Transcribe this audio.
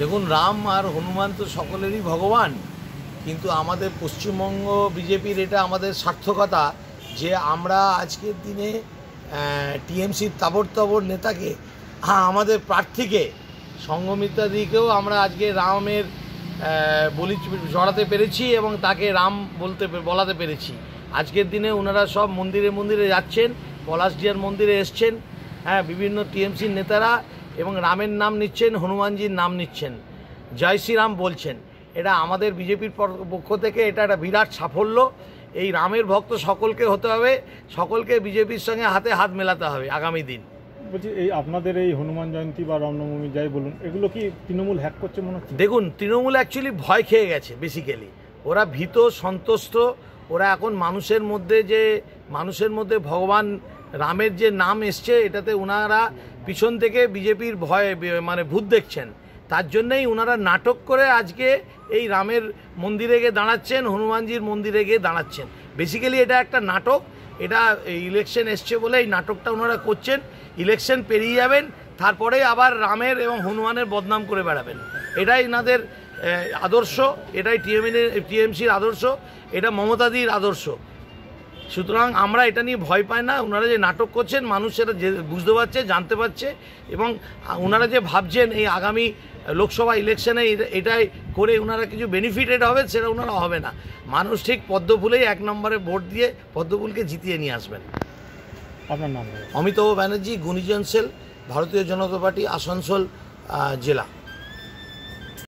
দেখুন, রাম আর হনুমান তো সকলেরই ভগবান, কিন্তু আমাদের পশ্চিমবঙ্গ বিজেপির এটা আমাদের সার্থকতা যে আমরা আজকের দিনে টিএমসির তাবর তাবর নেতাকে হ্যাঁ আমাদের প্রার্থীকে সঙ্গমিত্রাদিকেও আমরা আজকে রামের বলি জড়াতে পেরেছি এবং তাকে রাম বলতে বলাতে পেরেছি। আজকের দিনে ওনারা সব মন্দিরে মন্দিরে যাচ্ছেন, পলাশডিয়ার মন্দিরে এসছেন হ্যাঁ বিভিন্ন টিএমসির নেতারা এবং রামের নাম নিচ্ছেন হনুমানজির নাম নিচ্ছেন জয় শ্রীরাম বলছেন। এটা আমাদের বিজেপির পক্ষ থেকে এটা একটা বিরাট সাফল্য। এই রামের ভক্ত সকলকে হতে হবে সকলকে বিজেপির সঙ্গে হাতে হাত মেলাতে হবে আগামী দিন। বলছি এই আপনাদের এই হনুমান জয়ন্তী বা রামনবমী যাই বলুন এগুলো কি তৃণমূল হ্যাক করছে মনে হচ্ছে? দেখুন তৃণমূল অ্যাকচুয়ালি ভয় খেয়ে গেছে বেসিক্যালি ওরা ভীত সন্তুষ্ট ওরা এখন মানুষের মধ্যে যে মানুষের মধ্যে ভগবান রামের যে নাম এসছে, এটাতে ওনারা পিছন থেকে বিজেপির ভয়ে মানে ভূত দেখছেন। তার জন্যই ওনারা নাটক করে আজকে এই রামের মন্দিরে গিয়ে দাঁড়াচ্ছেন, হনুমানজির মন্দিরে গিয়ে দাঁড়াচ্ছেন। বেসিক্যালি এটা একটা নাটক, এটা ইলেকশন এসছে বলে এই নাটকটা ওনারা করছেন। ইলেকশন পেরিয়ে যাবেন, তারপরে আবার রামের এবং হনুমানের বদনাম করে বেড়াবেন। এটাই এনাদের আদর্শ, এটাই টিএমএন টিএমসির আদর্শ, এটা মমতাদির আদর্শ। সুতরাং আমরা এটা নিয়ে ভয় পাই না ওনারা যে নাটক করছেন মানুষ সেটা যে- বুঝতে পারছে জানতে পারছে এবং ওনারা যে ভাবছেন এই আগামী লোকসভা ইলেকশনে এটাই করে ওনারা কিছু বেনিফিটেড হবে সেটা ওনারা হবে না। মানুষ ঠিক পদ্মফুলেই এক নম্বরে ভোট দিয়ে পদ্মফুলকে জিতিয়ে নিয়ে আসবেন। আপনার নাম অমিতাভ ব্যানার্জি গুণিজন সেল ভারতীয় জনতা পার্টি আসানসোল জেলা।